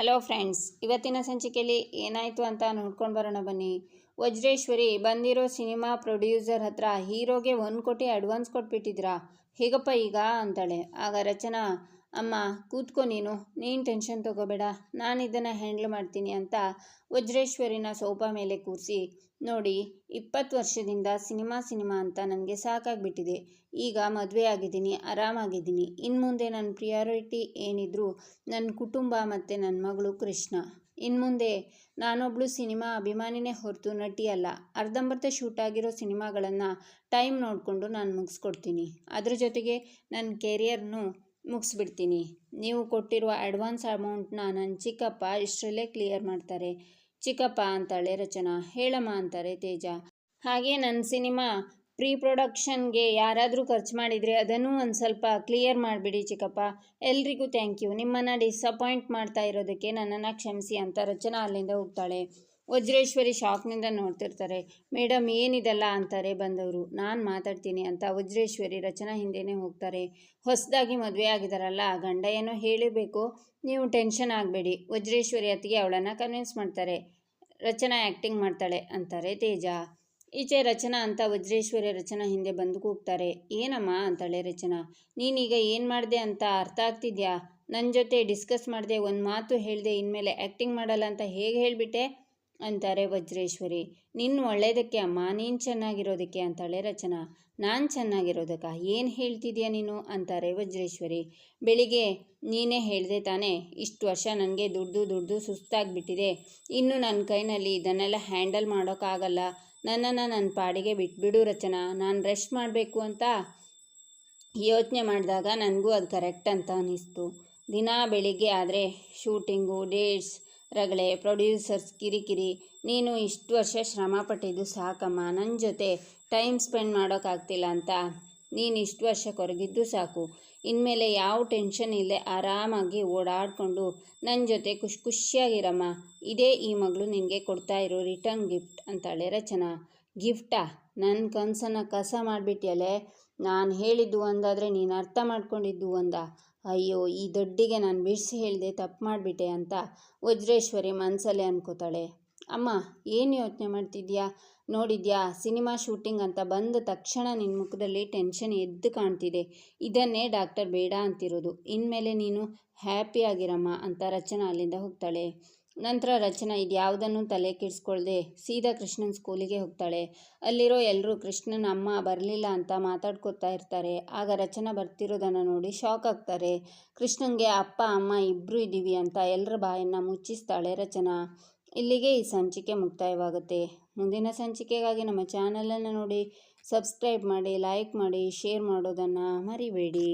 Hello friends ಇವತ್ತಿನ ಸಂಚಿಕೆಯಲ್ಲಿ ಏನಾಯಿತು ಅಂತ ನೋಡ್ಕೊಂಡು ಬರೋಣ ಬನ್ನಿ. ವಜ್ರೇಶ್ವರಿ ಬಂದಿರೋ ಸಿನಿಮಾ ಪ್ರೊಡ್ಯೂಸರ್ ಹತ್ರ ಹೀರೋಗೆ ಒಂದು ಕೋಟಿ ಅಡ್ವಾನ್ಸ್ ಕೊಟ್ಬಿಟ್ಟಿದ್ರಾ? ಹೇಗಪ್ಪ ಈಗ? ಅಂತಾಳೆ. ಆಗ ರಚನಾ ಅಮ್ಮ, ಕೂತ್ಕೊ ನೀನು. ನೀನು ಟೆನ್ಷನ್ ತಗೋಬೇಡ. ನಾನು ಇದನ್ನು ಹ್ಯಾಂಡ್ಲ್ ಮಾಡ್ತೀನಿ ಅಂತ ವಜ್ರೇಶ್ವರಿನ ಸೋಫಾ ಮೇಲೆ ಕೂರಿಸಿ, ನೋಡಿ, ಇಪ್ಪತ್ತು ವರ್ಷದಿಂದ ಸಿನಿಮಾ ಸಿನಿಮಾ ಅಂತ ನನಗೆ ಸಾಕಾಗಿಬಿಟ್ಟಿದೆ. ಈಗ ಮದುವೆ ಆಗಿದ್ದೀನಿ, ಆರಾಮಾಗಿದ್ದೀನಿ. ಇನ್ನು ಮುಂದೆ ನನ್ನ ಪ್ರಿಯಾರಿಟಿ ಏನಿದ್ರು ನನ್ನ ಕುಟುಂಬ ಮತ್ತು ನನ್ನ ಮಗಳು ಕೃಷ್ಣ. ಇನ್ನು ಮುಂದೆ ನಾನೊಬ್ಳು ಸಿನಿಮಾ ಅಭಿಮಾನಿನೇ ಹೊರತು ನಟಿ ಅಲ್ಲ. ಅರ್ಧಂಬರ್ಧ ಶೂಟ್ ಆಗಿರೋ ಸಿನಿಮಾಗಳನ್ನು ಟೈಮ್ ನೋಡಿಕೊಂಡು ನಾನು ಮುಗಿಸ್ಕೊಡ್ತೀನಿ. ಅದ್ರ ಜೊತೆಗೆ ನನ್ನ ಕೆರಿಯರ್ನು ಮುಗಿಸ್ಬಿಡ್ತೀನಿ. ನೀವು ಕೊಟ್ಟಿರುವ ಅಡ್ವಾನ್ಸ್ ಅಮೌಂಟ್ನ ನನ್ನ ಚಿಕ್ಕಪ್ಪ ಇಷ್ಟರಲ್ಲೇ ಕ್ಲಿಯರ್ ಮಾಡ್ತಾರೆ. ಚಿಕ್ಕಪ್ಪ ಅಂತಾಳೆ ರಚನಾ. ಹೇಳಮ್ಮ ಅಂತಾರೆ ತೇಜ. ಹಾಗೆ ನನ್ನ ಸಿನಿಮಾ ಪ್ರೀ ಪ್ರೊಡಕ್ಷನ್ಗೆ ಯಾರಾದರೂ ಖರ್ಚು ಮಾಡಿದರೆ ಅದನ್ನು ಒಂದು ಸ್ವಲ್ಪ ಕ್ಲಿಯರ್ ಮಾಡಿಬಿಡಿ ಚಿಕ್ಕಪ್ಪ. ಎಲ್ರಿಗೂ ಥ್ಯಾಂಕ್ ಯು. ನಿಮ್ಮನ್ನು ಡಿಸಪಾಯಿಂಟ್ ಮಾಡ್ತಾ ಇರೋದಕ್ಕೆ ನನ್ನನ್ನು ಕ್ಷಮಿಸಿ ಅಂತ ರಚನಾ ಅಲ್ಲಿಂದ ಹೋಗ್ತಾಳೆ. ವಜ್ರೇಶ್ವರಿ ಶಾಕ್ನಿಂದ ನೋಡ್ತಿರ್ತಾರೆ ಮೇಡಮ್ ಏನಿದೆಲ್ಲ? ಅಂತಾರೆ ಬಂದವರು. ನಾನು ಮಾತಾಡ್ತೀನಿ ಅಂತ ವಜ್ರೇಶ್ವರಿ ರಚನಾ ಹಿಂದೆನೇ ಹೋಗ್ತಾರೆ. ಹೊಸದಾಗಿ ಮದುವೆ ಆಗಿದಾರಲ್ಲ ಗಂಡ ಏನೋ ಹೇಳಬೇಕು ನೀವು ಟೆನ್ಷನ್ ಆಗಬೇಡಿ. ವಜ್ರೇಶ್ವರಿ ಅತ್ತಿಗೆ ಅವಳನ್ನು ಕನ್ವಿನ್ಸ್ ಮಾಡ್ತಾರೆ. ರಚನಾ ಆ್ಯಕ್ಟಿಂಗ್ ಮಾಡ್ತಾಳೆ ಅಂತಾರೆ ತೇಜ. ಈಚೆ ರಚನಾ ಅಂತ ವಜ್ರೇಶ್ವರಿ ರಚನಾ ಹಿಂದೆ ಬಂದು ಕೂಗ್ತಾರೆ. ಏನಮ್ಮ? ಅಂತಾಳೆ ರಚನಾ. ನೀನೀಗ ಏನು ಮಾಡಿದೆ ಅಂತ ಅರ್ಥ ಆಗ್ತಿದ್ಯಾ? ನನ್ನ ಜೊತೆ ಡಿಸ್ಕಸ್ ಮಾಡಿದೆ ಒಂದು ಮಾತು ಹೇಳಿದೆ, ಇನ್ಮೇಲೆ ಆ್ಯಕ್ಟಿಂಗ್ ಮಾಡಲ್ಲ ಅಂತ ಹೇಗೆ ಹೇಳಿಬಿಟ್ಟೆ? ಅಂತಾರೆ ವಜ್ರೇಶ್ವರಿ. ನಿನ್ನ ಒಳ್ಳೇದಕ್ಕೆ ಅಮ್ಮ, ನೀನು ಚೆನ್ನಾಗಿರೋದಕ್ಕೆ ಅಂತಾಳೆ ರಚನಾ. ನಾನು ಚೆನ್ನಾಗಿರೋದಕ್ಕ, ಏನು ಹೇಳ್ತಿದ್ಯಾ ನೀನು? ಅಂತಾರೆ ವಜ್ರೇಶ್ವರಿ. ಬೆಳಿಗ್ಗೆ ನೀನೇ ಹೇಳಿದೆ ತಾನೇ, ಇಷ್ಟು ವರ್ಷ ನನಗೆ ದುಡ್ದು ದುಡ್ದು ಸುಸ್ತಾಗಿಬಿಟ್ಟಿದೆ. ಇನ್ನು ನನ್ನ ಕೈನಲ್ಲಿ ಇದನ್ನೆಲ್ಲ ಹ್ಯಾಂಡಲ್ ಮಾಡೋಕ್ಕಾಗಲ್ಲ. ನನ್ನನ್ನು ನನ್ನ ಪಾಡಿಗೆ ಬಿಟ್ಬಿಡು ರಚನಾ, ನಾನು ರೆಸ್ಟ್ ಮಾಡಬೇಕು ಅಂತ ಯೋಚನೆ ಮಾಡಿದಾಗ ನನಗೂ ಅದು ಕರೆಕ್ಟ್ ಅಂತ ಅನ್ನಿಸ್ತು ದಿನ ಬೆಳಿಗ್ಗೆ ಆದರೆ ಶೂಟಿಂಗು, ಡೇಟ್ಸ್ ರಗಳೆ, ಪ್ರೊಡ್ಯೂಸರ್ಸ್ ಕಿರಿಕಿರಿ, ನೀನು ಇಷ್ಟು ವರ್ಷ ಶ್ರಮ ಪಟ್ಟಿದ್ದು ಸಾಕಮ್ಮ. ನನ್ನ ಜೊತೆ ಟೈಮ್ ಸ್ಪೆಂಡ್ ಮಾಡೋಕ್ಕಾಗ್ತಿಲ್ಲ ಅಂತ. ನೀನು ಇಷ್ಟು ವರ್ಷ ಕೊರಗಿದ್ದು ಸಾಕು. ಇನ್ಮೇಲೆ ಯಾವ ಟೆನ್ಷನ್ ಇಲ್ಲದೆ ಆರಾಮಾಗಿ ಓಡಾಡಿಕೊಂಡು ನನ್ನ ಜೊತೆ ಖುಷಿ ಖುಷಿಯಾಗಿರಮ್ಮ. ಇದೇ ಈ ಮಗಳು ನಿನಗೆ ಕೊಡ್ತಾ ಇರೋ ರಿಟರ್ನ್ ಗಿಫ್ಟ್ ಅಂತಾಳೆ ರಚನಾ. ಗಿಫ್ಟಾ? ನನ್ನ ಕನಸನ್ನು ಕಸ ಮಾಡಿಬಿಟ್ಟಿಯಲ್ಲೇ ನಾನು ಹೇಳಿದ್ದು ಒಂದಾದರೆ ನೀನು ಅರ್ಥ ಮಾಡ್ಕೊಂಡಿದ್ದು ಒಂದ? ಅಯ್ಯೋ, ಈ ದೊಡ್ಡಿಗೆ ನಾನು ಬಿಡಿಸಿ ಹೇಳಿದೆ ತಪ್ಪು ಮಾಡಿಬಿಟ್ಟೆ ಅಂತ ವಜ್ರೇಶ್ವರಿ ಮನಸ್ಸಲ್ಲೇ ಅನ್ಕೋತಾಳೆ. ಅಮ್ಮ, ಏನು ಯೋಚನೆ ಮಾಡ್ತಿದ್ಯಾ? ನೋಡಿದ್ಯಾ, ಸಿನಿಮಾ ಶೂಟಿಂಗ್ ಅಂತ ಬಂದ ತಕ್ಷಣ ನಿನ್ನ ಮುಖದಲ್ಲಿ ಟೆನ್ಷನ್ ಎದ್ದು ಕಾಣ್ತಿದೆ. ಇದನ್ನೇ ಡಾಕ್ಟರ್ ಬೇಡ ಅಂತಿರೋದು. ಇನ್ಮೇಲೆ ನೀನು ಹ್ಯಾಪಿಯಾಗಿರಮ್ಮ ಅಂತ ರಚನಾ ಅಲ್ಲಿಂದ ಹೋಗ್ತಾಳೆ. ನಂತರ ರಚನಾ ಇದು ಯಾವುದನ್ನು ತಲೆ ಕೆಡಿಸ್ಕೊಳ್ದೆ ಸೀದಾ ಕೃಷ್ಣನ ಸ್ಕೂಲಿಗೆ ಹೋಗ್ತಾಳೆ. ಅಲ್ಲಿರೋ ಎಲ್ಲರೂ ಕೃಷ್ಣನ ಅಮ್ಮ ಬರಲಿಲ್ಲ ಅಂತ ಮಾತಾಡ್ಕೊತಾ ಇರ್ತಾರೆ. ಆಗ ರಚನಾ ಬರ್ತಿರೋದನ್ನು ನೋಡಿ ಶಾಕ್ ಆಗ್ತಾರೆ. ಕೃಷ್ಣನ್ಗೆ ಅಪ್ಪ, ಅಮ್ಮ ಇಬ್ಬರು ಇದ್ದೀವಿ ಅಂತ ಎಲ್ಲರ ಬಾಯನ್ನು ಮುಚ್ಚಿಸ್ತಾಳೆ ರಚನಾ. ಇಲ್ಲಿಗೆ ಈ ಸಂಚಿಕೆ ಮುಕ್ತಾಯವಾಗುತ್ತೆ. ಮುಂದಿನ ಸಂಚಿಕೆಗಾಗಿ ನಮ್ಮ ಚಾನಲನ್ನು ನೋಡಿ ಸಬ್ಸ್ಕ್ರೈಬ್ ಮಾಡಿ, ಲೈಕ್ ಮಾಡಿ, ಶೇರ್ ಮಾಡೋದನ್ನು ಮರಿಬೇಡಿ.